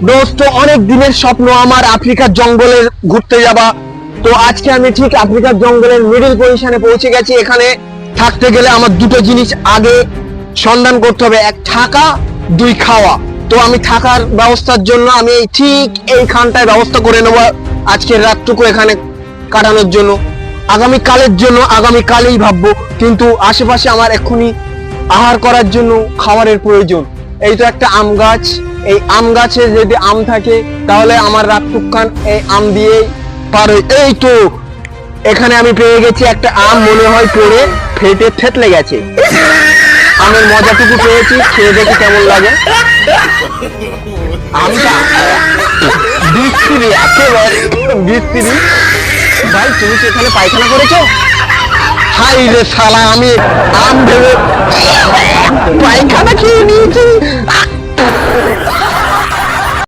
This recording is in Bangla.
দোস্ত, অনেক দিনের স্বপ্ন আমার আফ্রিকার জঙ্গলে ঘুরতে যাবা তো আজকে আমি ঠিক আফ্রিকার জঙ্গলের মিডিল পজিশনে পৌঁছে গেছি। এখানে থাকতে গেলে আমার দুটো জিনিস আগে সন্ধান করতে হবে। এক, থাকা, দুই, খাওয়া। তো আমি থাকার ব্যবস্থার জন্য আমি এই ঠিক এইখানটায় ব্যবস্থা করে নেব আজকের রাতটুকু এখানে কাটানোর জন্য। আগামী কালের জন্য আগামী কালেই ভাববো। কিন্তু আশেপাশে আমার এক্ষুনি আহার করার জন্য খাবারের প্রয়োজন। এই তো একটা আম গাছ এই আম গাছে যদি আম থাকে, তাহলে আমার রাতটুকখান এই আম দিয়ে পার এই তো, এখানে আমি পেয়ে গেছি একটা আম, মনে হয় পড়ে ফেটে থেতলে গেছে। আমের মজাটুকু পেয়েছি, খেয়ে দেখি কেমন লাগে। আমটা বিস্তিরি একেবারে বিস্তিরি ভাই, তুমি কি এখানে পায়খানা করেছ? হাই রে শালা, আমি আম ভেবে পায়খানা খেয়ে নিয়েছি।